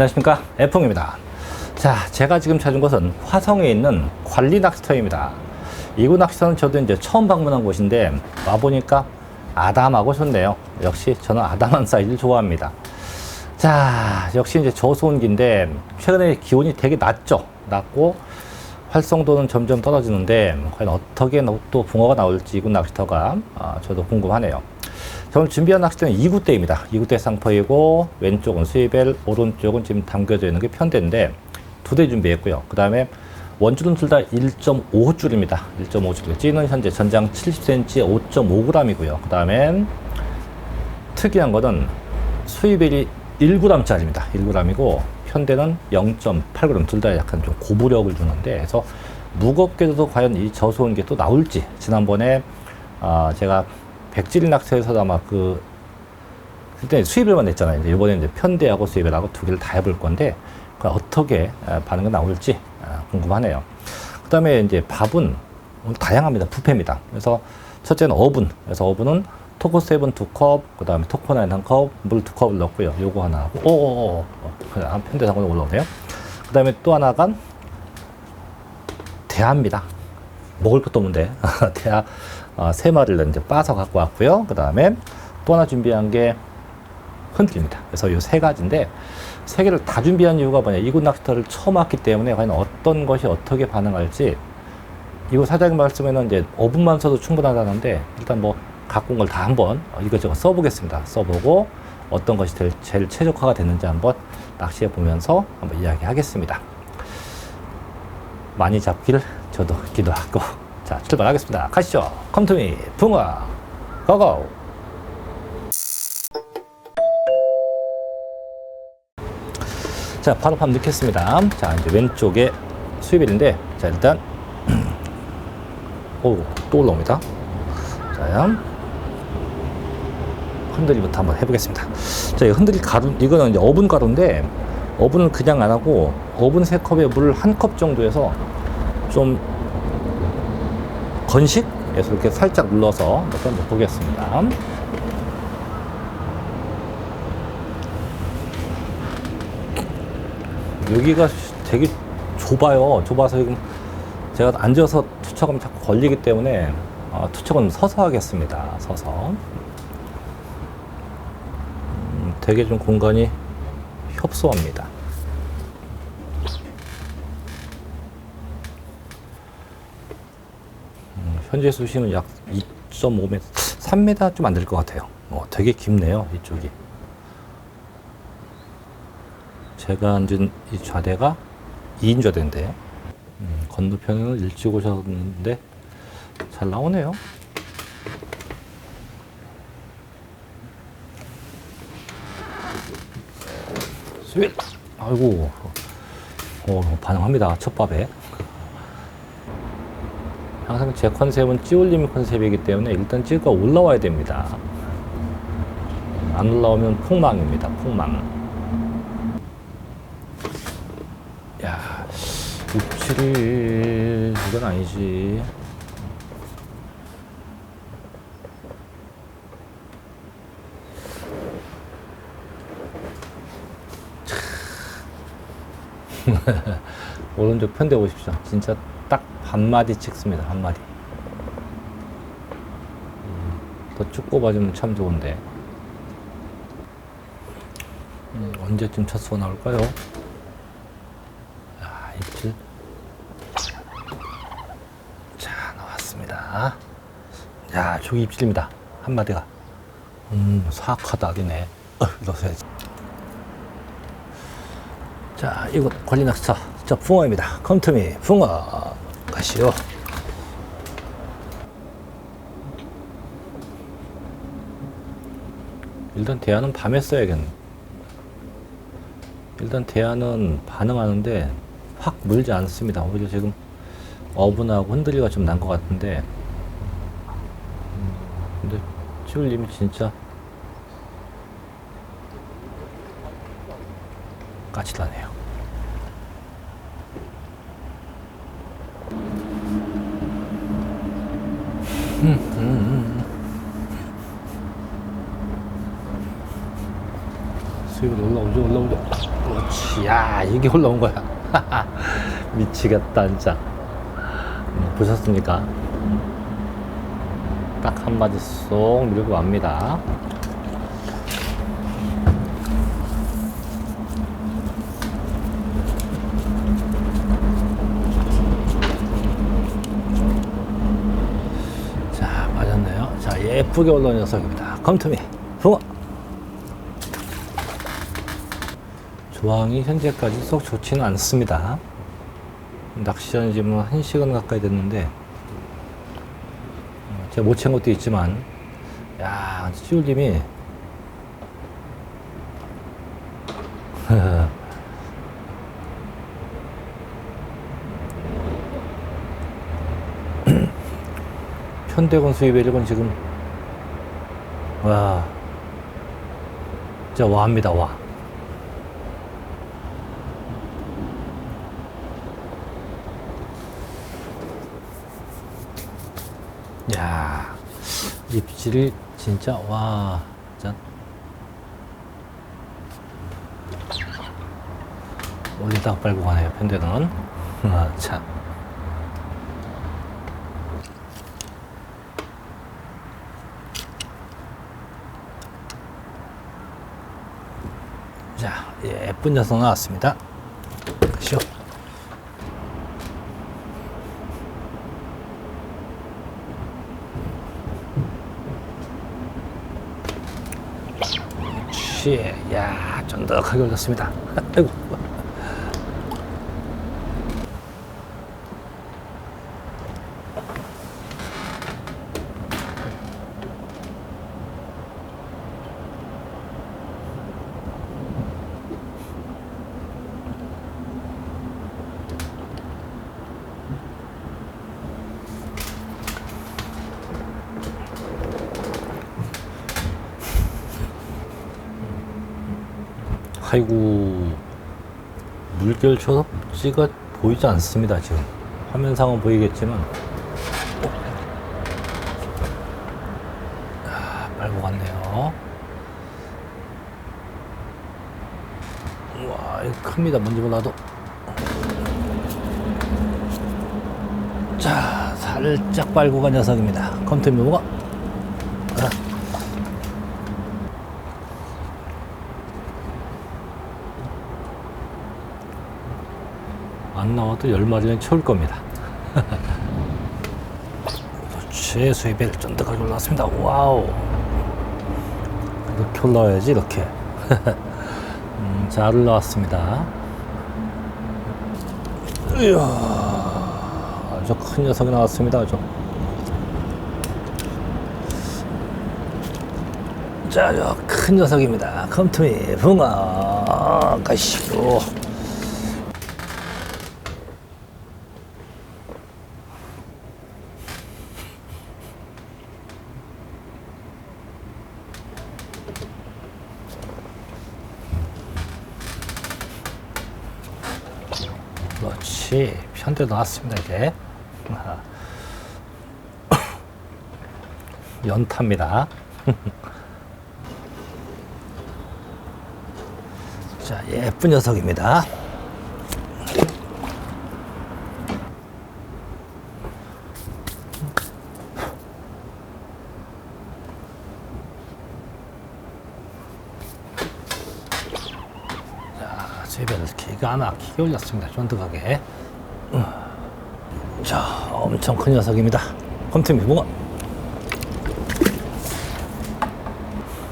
안녕하십니까? 애풍입니다. 자 제가 지금 찾은 곳은 화성에 있는 관리 낚시터입니다. 이곳 낚시터는 저도 이제 처음 방문한 곳인데 와보니까 아담하고 좋네요. 역시 저는 아담한 사이즈를 좋아합니다. 자 역시 이제 저수온기인데 최근에 기온이 되게 낮죠? 낮고 활성도는 점점 떨어지는데 과연 어떻게 또 붕어가 나올지 이곳 낚시터가 아, 저도 궁금하네요 저는 준비한 낚싯대는 2구 대입니다. 2구대 쌍포이고 왼쪽은 스위벨, 오른쪽은 지금 담겨져 있는 게 편대인데 두 대 준비했고요. 그 다음에 원줄은 둘 다 1.5줄입니다. 1.5줄. 찌는 현재 전장 70cm 5.5g이고요. 그 다음엔 특이한 거는 스위벨이 1g짜리입니다. 1g이고 편대는 0.8g. 둘 다 약간 좀 고부력을 주는데 그래서 무겁게도 과연 이 저소온 게또 나올지 지난번에 아, 제가 백질 낙서에서도 아마 그 그때 수입을만 냈잖아요. 이제 이번에 이제 편대하고 수입을 하고 두 개를 다 해볼 건데 그 어떻게 아, 반응이 나올지 아, 궁금하네요. 그다음에 이제 밥은 다양합니다. 부패입니다. 그래서 첫째는 어분. 그래서 어분은 토코 세븐 두 컵, 그 다음에 토코 나인 한 컵, 물 두 컵을 넣고요. 요거 하나 하고, 오오오, 어, 편대 상으로 올라오네요. 그 다음에 또 하나가 대하입니다. 먹을 것도 없는데 대하 어, 세 마리를 이제 빠서 갖고 왔고요. 그 다음에 또 하나 준비한 게 흔들입니다. 그래서 이 세 가지인데 세 개를 다 준비한 이유가 뭐냐? 이곳 낚시터를 처음 왔기 때문에 과연 어떤 것이 어떻게 반응할지 이곳 사장님 말씀에는 이제 5분만 써도 충분하다는데 일단 뭐 갖고 온 걸 다 한번 이것저것 써보겠습니다. 써보고 어떤 것이 제일, 제일 최적화가 됐는지 한번 낚시해 보면서 한번 이야기하겠습니다. 많이 잡기를 저도 기도하고 자 출발하겠습니다. 가시죠. 컴투미 붕어 고고. 자 바로 밥 넣겠습니다. 자 이제 왼쪽에 수입일인데 자 일단 오 또 올라옵니다. 자 흔들리부터 한번 해보겠습니다. 자, 이 흔들리 가루, 이거는 이제 어분 가루인데, 어분을 그냥 안 하고, 어분 세 컵에 물 한 컵 정도 해서 좀 건식에서 이렇게 살짝 눌러서 한번 보겠습니다. 여기가 되게 좁아요. 좁아서 지금 제가 앉아서 투척하면 자꾸 걸리기 때문에 어, 투척은 서서 하겠습니다. 서서. 음, 되게 좀 공간이 협소합니다. 현재 수심은 약 2.5m, 3m 좀 안 될 것 같아요. 어, 되게 깊네요, 이쪽이. 제가 앉은 이 좌대가 2인 좌대인데, 음, 건너편에는 일찍 오셨는데, 잘 나오네요. 스윗! 아이고, 어, 반응합니다. 첫 밥에. 항상 제 컨셉은 찌올림 컨셉이기 때문에 일단 찌가 올라와야 됩니다. 안 올라오면 폭망입니다. 폭망. 야, 육칠이 이건 아니지. 오른쪽 편대 보십시오. 진짜 딱 반마디 찍습니다. 한 마디. 음, 더쭉 꼽아주면 참 좋은데. 음, 언제쯤 첫 수가 나올까요? 아, 입질. 자, 나왔습니다. 야, 저기 입질입니다. 한 마디가. 음, 사악하다, 하겠네. 어, 넣어야지. 자, 이곳 관리 낚시터. 자, 붕어입니다. 컴투미, 붕어. 가시오. 일단 대안은 밤에 써야겠네. 일단 대안은 반응하는데 확 물지 않습니다. 오히려 지금 어분하고 흔들리가 좀 난 것 같은데. 음, 근데 찌울님이 진짜 까칠하네요. 수입을 올라오죠, 올라오죠. 그렇지. 야, 이게 올라온 거야. 미치겠다, 진짜. 음, 보셨습니까? 딱 한 마디 쏙 밀고 갑니다. 자, 맞았네요. 자, 예쁘게 올라온 녀석입니다. 검토미, 붕어. 조항이 현재까지 썩 좋지는 않습니다. 낚시한 지금 뭐한 시간 가까이 됐는데, 어, 제가 못 채운 것도 있지만, 야, 찌울님이, 현대건 수입의1건 지금, 와, 진짜 와합니다, 와. 야 입질이 진짜 와 진짜. 어디다 빨고 가네요 편대는. 아, 참. 자, 예쁜 녀석 나왔습니다. 그렇지. 야, 쫀득하게 올렸습니다. 아이고. 아이고 물결 초석지가 보이지 않습니다 지금. 화면상은 보이겠지만. 아, 빨고 갔네요. 우와 이거 큽니다 뭔지 몰라도. 자 살짝 빨고 간 녀석입니다. 컴퓨터 묘가 안 나와도 열 마리는 채울 겁니다. 그렇지, 수입을 쫀득하게 올라왔습니다. 와우. 이렇게 올라와야지, 이렇게. 음, 잘 올라왔습니다. 이야, 아주 큰 녀석이 나왔습니다. 아주. 자, 저큰 녀석입니다. 컴투미, 붕어, 가시오. 그렇지. 편대 나왔습니다, 이제. 아하. 연타입니다. 자, 예쁜 녀석입니다. 자, 기가 막히게 올렸습니다. 쫀득하게. 음. 자, 엄청 큰 녀석입니다. 컴템이 붕어.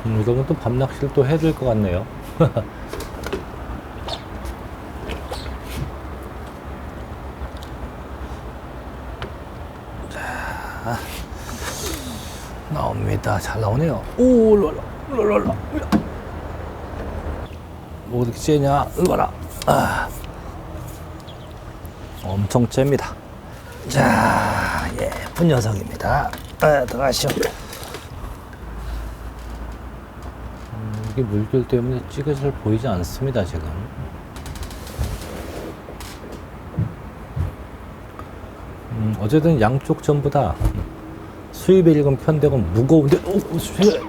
음, 이러면 또 밤낚시를 또될것 같네요. 자, 나옵니다. 잘 나오네요. 오, 랄라, 랄라, 뭐 이렇게 째냐? 이거라. 아. 엄청 잽니다. 자, 예쁜 녀석입니다. 아, 들어가시오. 음, 이게 물결 때문에 찌가 잘 보이지 않습니다, 지금. 음, 어쨌든 양쪽 전부 다 수입의 일금 편대건 무거운데, 오,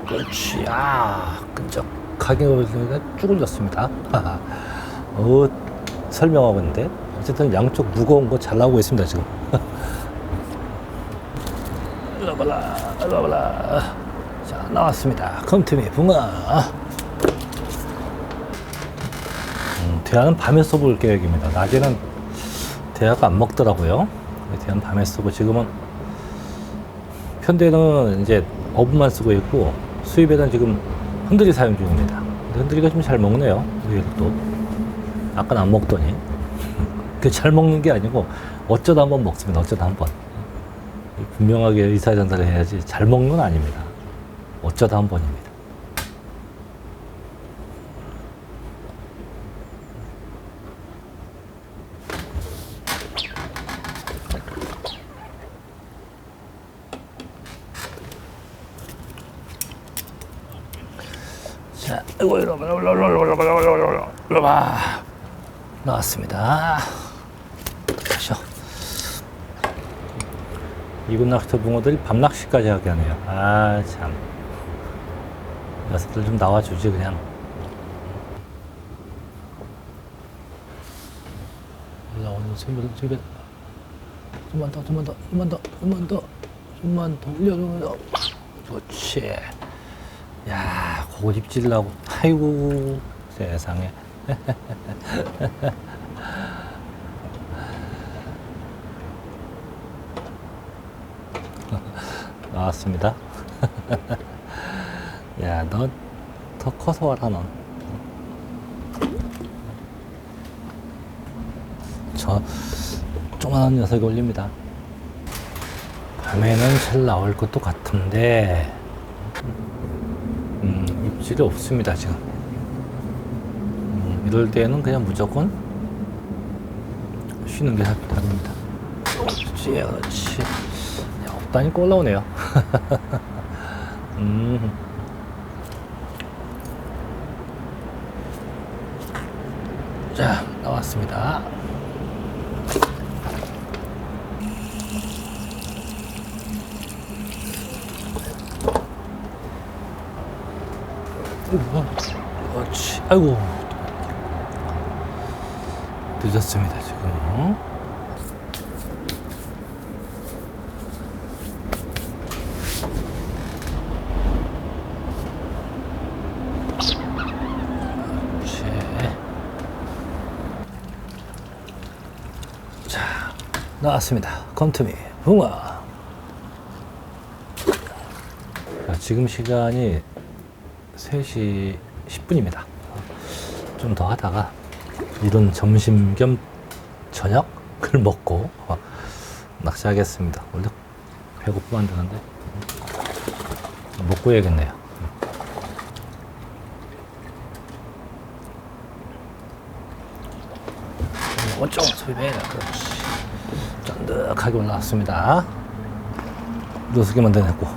그렇지. 아, 끈적하게 올렸습니다. 어, 설명하고 있는데 어쨌든 양쪽 무거운 거 잘 나오고 있습니다 지금. 라발라 라발라. 자 나왔습니다. 컴투미 붕어. 음, 대하는 밤에 써볼 계획입니다. 낮에는 대하가 안 먹더라고요. 대하는 밤에 쓰고 지금은 현대는 이제 어분만 쓰고 있고 수입에는 지금 흔들이 사용 중입니다. 흔들이가 좀 잘 먹네요. 의외로 또 아까는 안 먹더니 그잘 먹는 게 아니고 어쩌다 한 번 먹습니다. 어쩌다 한 번 분명하게 의사 전달을 해야지 잘 먹는 건 아닙니다. 어쩌다 한 번입니다. 자, 이거 이러 이러 나왔습니다. 가시죠. 이군 낚시터 붕어들이 밤 낚시까지 하게 하네요. 아, 참. 녀석들 좀 나와주지, 그냥. 올라오는 친구들, 집에. 좀만 더, 좀만 더, 좀만 더, 좀만 더, 좀만 더 올려줘. 그렇지. 야, 그거 입질라고. 아이고, 세상에. 나왔습니다. 야, 너더 커서 와라, 넌. 저, 조그만한 녀석이 올립니다. 밤에는 잘 나올 것도 같은데, 음, 입질이 없습니다, 지금. 음, 이럴 때는 그냥 무조건 쉬는 게 답- 답입니다. 그렇지, 그렇지. 야, 없다니까 올라오네요. 음. 자, 나왔습니다. 그렇지. 아이고. 늦었습니다, 지금. 그렇지. 자, 나왔습니다. 검투미, 붕어. 자, 지금 시간이 3시 10분입니다. 좀 더 하다가 이런 점심 겸 저녁을 먹고 어, 낚시하겠습니다. 원래 배고프면 안 되는데 먹고 해야겠네요. 원점 소비해 그렇지. 쫀득하게 올라왔습니다. 여섯 개만 더 냈고.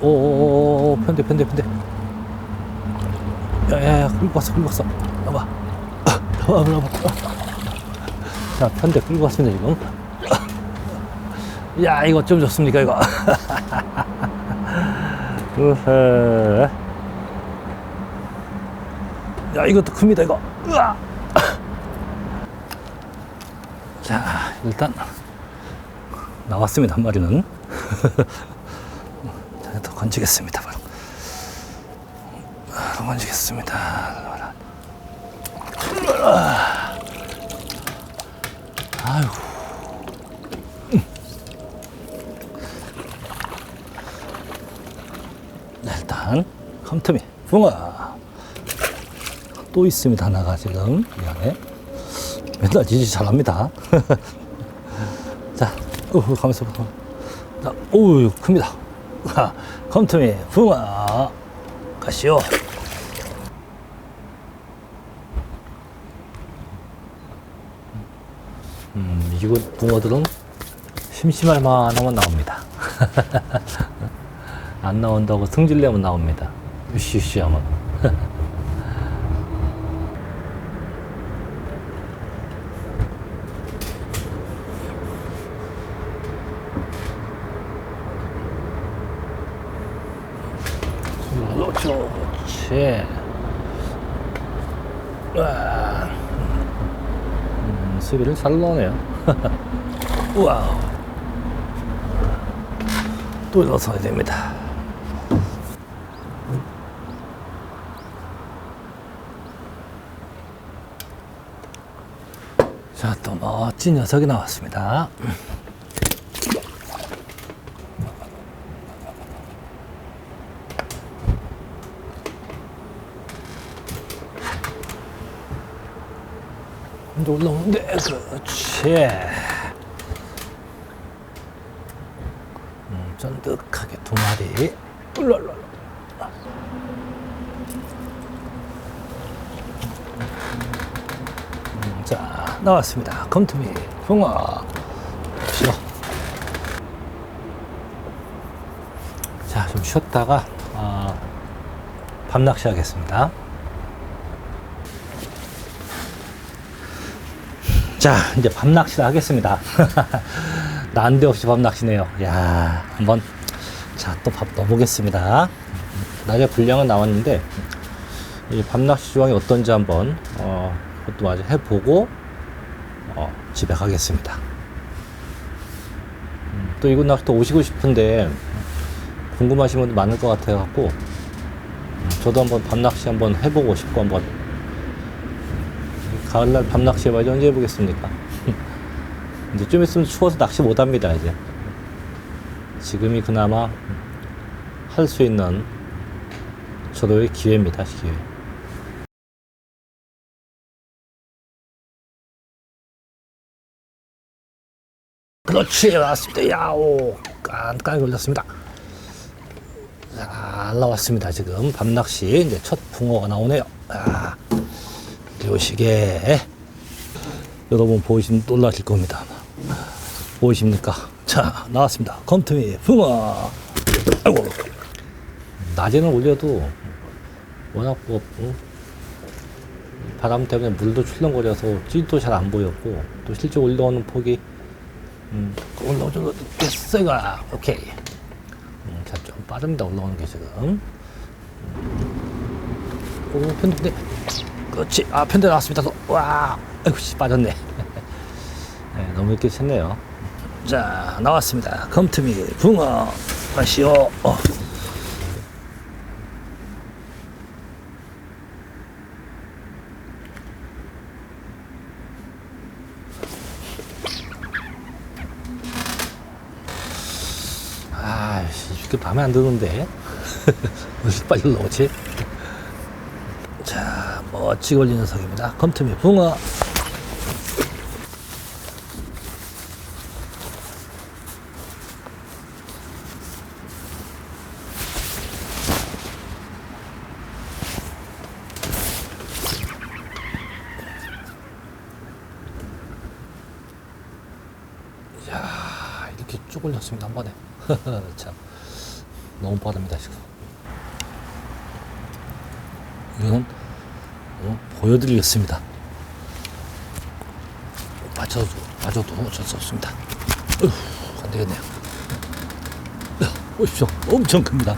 오오오오 편대 편대 편대 야야야 끌고 왔어 끌고 왔어 자 편대 끌고 왔습니다 지금 야 이거 좀 좋습니까 이거 으헤. 야 이것도 큽니다 이거 으아. 자 일단 나왔습니다 한 마리는 자, 더 건지겠습니다. 바로. 바로 건지겠습니다. 아이고. 음. 네, 일단 컴투미 붕어 또 있습니다 하나가 지금. 이 안에 맨날 지지 잘합니다. 자 어, 가면서 자, 오우 큽니다. 아, 컴투미 붕어 가시오. 음, 이곳 붕어들은 심심할 만하면 나옵니다 안 나온다고 승질내면 나옵니다 으쌰으쌰 하면. 그렇지. 와. 음, 수비를 잘 넣네요. 우와. 또 일어서야 됩니다. 자, 또 멋진 녀석이 나왔습니다. 올라오는데, 그렇지. 음, 쫀득하게 두 마리. 음, 자, 나왔습니다. 검투미, 붕어. 쉬어. 자, 좀 쉬었다가, 어, 밤낚시 하겠습니다. 자, 이제 밤낚시를 하겠습니다. 난데없이 밤낚시네요. 야 한번, 자, 또 밥 넣어보겠습니다. 낮에 분량은 나왔는데, 이 밤낚시 조항이 어떤지 한번, 어, 그것도 아주 해보고, 어, 집에 가겠습니다. 음, 또 이곳 낚시 또 오시고 싶은데, 궁금하신 분들 많을 것 같아 갖고, 음, 저도 한번 밤낚시 한번 해보고 싶고, 한번 가을날 밤 낚시 해봐야지 언제 해보겠습니까? 이제 좀 있으면 추워서 낚시 못합니다, 이제. 지금이 그나마 할 수 있는 저도의 기회입니다, 기회. 그렇지, 나왔습니다. 야오, 깐깐히 걸렸습니다. 잘 나왔습니다, 지금. 밤낚시, 이제 첫 붕어가 나오네요. 아. 요시게 여러분 보시면 놀라실 겁니다. 보이십니까 자 나왔습니다 검투미 붕어 아이고 낮에는 올려도 워낙 뭐, 어, 바람 때문에 물도 출렁거려서 찌도 잘 안 보였고 또 실제 올라오는 폭이 음, 올라오죠 됐어요 오케이 음, 자 좀 빠릅니다 올라오는 게 지금 음. 오 편인데 그렇지. 아, 편대 나왔습니다. 또. 와, 아이고, 씨, 빠졌네. 네, 너무 이렇게 쳤네요. 자, 나왔습니다. 검투미, 붕어, 마시오. 어. 아, 밤에 안 드는데. 왜 이렇게 빨리 올라오지? 자, 멋지게 올린 녀석입니다. 검투미 붕어. 야 이렇게 쭉 올렸습니다. 한 번에. 참. 너무 빠릅니다, 지금. 이거는 어, 보여드리겠습니다. 맞춰도, 맞아도 어쩔 수 없습니다. 어휴, 안 되겠네요. 어, 보십시오. 엄청 큽니다.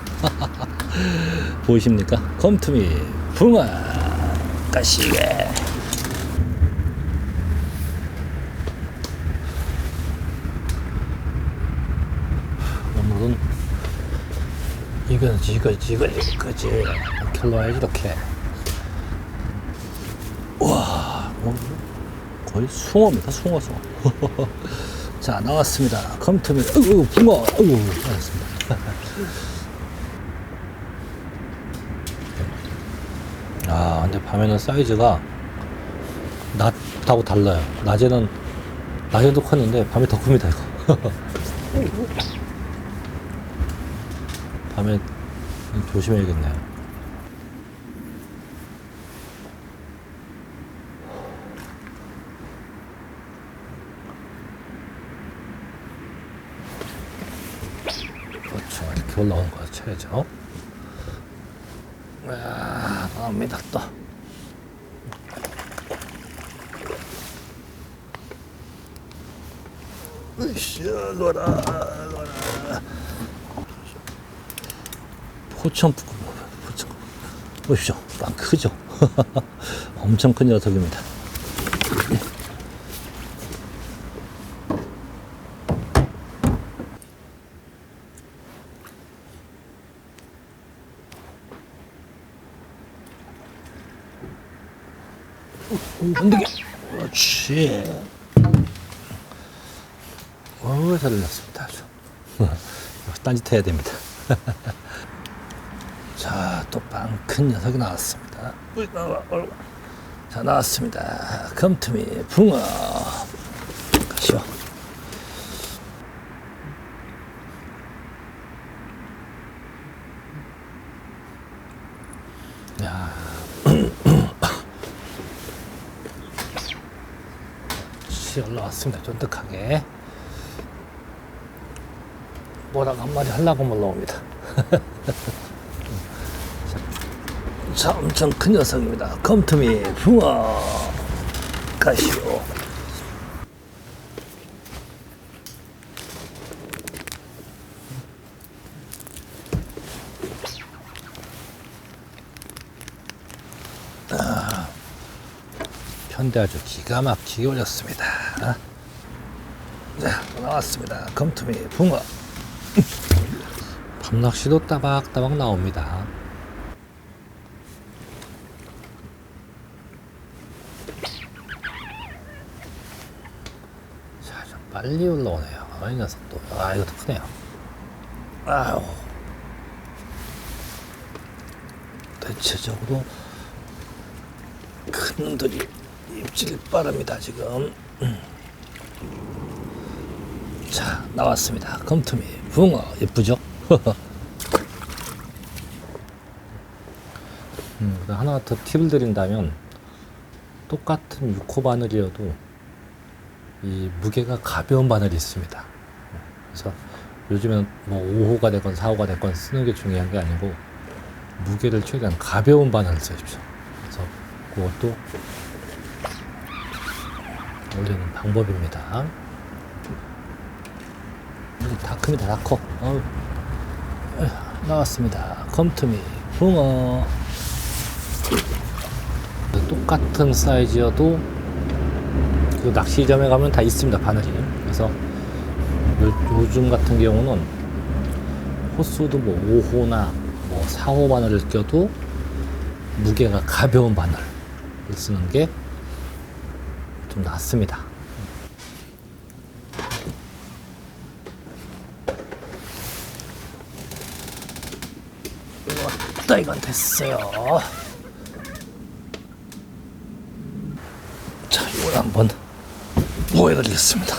보이십니까? 검투미, 붕어, 가시게. 오늘은 이거지, 이거지, 이거지, 이거지. 올라와야지, 이렇게. 와, 오늘 거의 숭어입니다, 숭어, 숭어. 자, 나왔습니다. 검토미, 어이구, 붕어, 어이구, 나왔습니다. 아, 근데 밤에는 사이즈가 낮하고 달라요. 낮에는, 낮에도 컸는데, 밤에 더 큽니다, 이거. 밤에 조심해야겠네요. 그렇죠. 이렇게 올라오는 거 쳐야죠. 아, 나옵니다, 또. 으쌰, 놀아. 포천 포천 보십시오 빵 크죠 엄청 큰 녀석입니다. 흔들게. 그렇지. 어, 잘 올렸습니다. 아주. 딴짓 해야 됩니다. 큰 녀석이 나왔습니다. 자, 나왔습니다. 금투미, 붕어. 가시오. 야. 씨 올라왔습니다. 쫀득하게. 뭐라고 한마디 하려고 올라옵니다. 자, 엄청 큰 녀석입니다. 검투미 붕어 가시오. 아, 편대 아주 기가 막히게 올렸습니다. 자, 나왔습니다. 검투미 붕어. 밤낚시도 따박따박 나옵니다. 자, 좀 빨리 올라오네요. 아, 이 녀석도. 아, 이것도 크네요. 아우. 대체적으로 큰 놈들이 입질이 빠릅니다, 지금. 음. 자, 나왔습니다. 검투미, 붕어, 예쁘죠? 음, 하나 더 팁을 드린다면, 똑같은 6호 바늘이어도 이 무게가 가벼운 바늘이 있습니다. 그래서 요즘엔 뭐 5호가 됐건 4호가 됐건 쓰는 게 중요한 게 아니고 무게를 최대한 가벼운 바늘을 쓰십시오. 그래서 그것도 올리는 방법입니다. 여기 다 커. 에휴, 나왔습니다. 검투미, 붕어. 똑같은 사이즈여도 그 낚시점에 가면 다 있습니다. 바늘이. 그래서 요, 요즘 같은 경우는 호수도 뭐 5호나 뭐 4호 바늘을 껴도 무게가 가벼운 바늘을 쓰는 게 좀 낫습니다. 왔다 이건 됐어요. 자, 이걸 한번 보여드리겠습니다.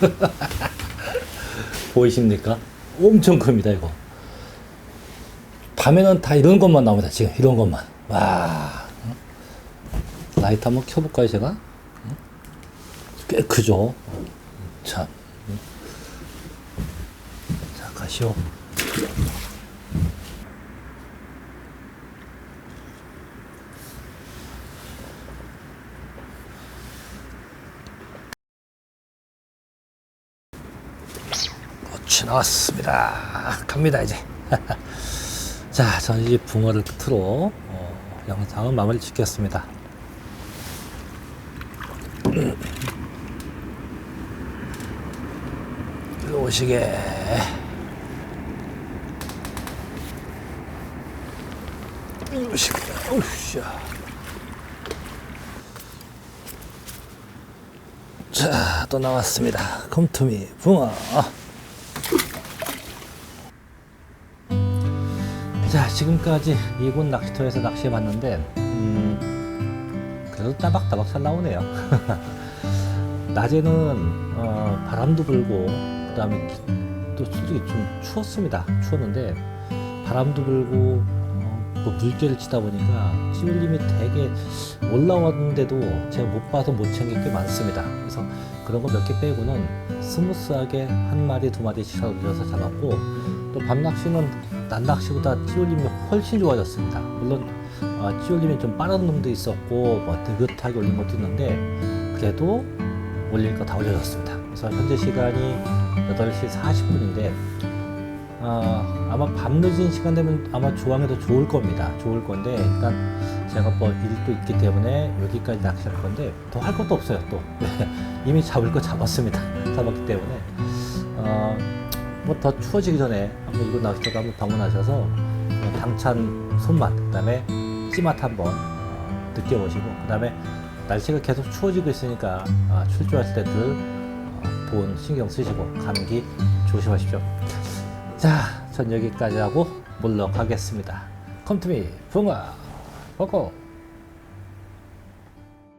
보이십니까? 엄청 큽니다, 이거. 밤에는 다 이런 것만 나옵니다, 지금. 이런 것만. 와. 라이트 한번 켜볼까요, 제가? 꽤 크죠? 참. 자, 가시오. 그렇지, 나왔습니다. 갑니다, 이제. 자, 저는 이 붕어를 끝으로 어, 영상은 마무리 짓겠습니다. 일로 오시게. 일로 오시게. 어우씨야. 자, 또 나왔습니다. 컴투미 붕어. 자, 지금까지 이곳 낚시터에서 낚시해봤는데, 음, 그래도 따박따박 잘 나오네요. 낮에는 어, 바람도 불고, 그 다음에 또 솔직히 좀 추웠습니다. 추웠는데, 바람도 불고, 어, 뭐 물개를 치다 보니까 찌울림이 되게 올라왔는데도 제가 못 봐서 못 채는 게꽤 많습니다. 그래서 그런 거 몇 개 빼고는 스무스하게 한 마리, 두 마리씩 올려서 잡았고, 또 밤낚시는 낮낚시보다 찌올림이 훨씬 좋아졌습니다. 물론 어, 찌올림이 좀 빠른 놈도 있었고 뭐 느긋하게 올린 것도 있는데 그래도 올릴 거 다 올려졌습니다. 그래서 현재 시간이 8시 40분인데 어, 아마 밤 늦은 시간 되면 아마 조항해도 좋을 겁니다. 좋을 건데 일단 제가 뭐 일도 있기 때문에 여기까지 낚시할 건데 더 할 것도 없어요. 또 이미 잡을 거 잡았습니다. 잡았기 때문에 어, 뭐 더 추워지기 전에 한번 이곳 낚시터도 한번 방문하셔서 어, 당찬 손맛 그 다음에 찌맛 한번 어, 느껴보시고 그 다음에 날씨가 계속 추워지고 있으니까 아, 출조하실 때들 어, 보온 신경 쓰시고 감기 조심하십시오. 자, 전 여기까지 하고 물러가겠습니다. 컴투미 붕어 보고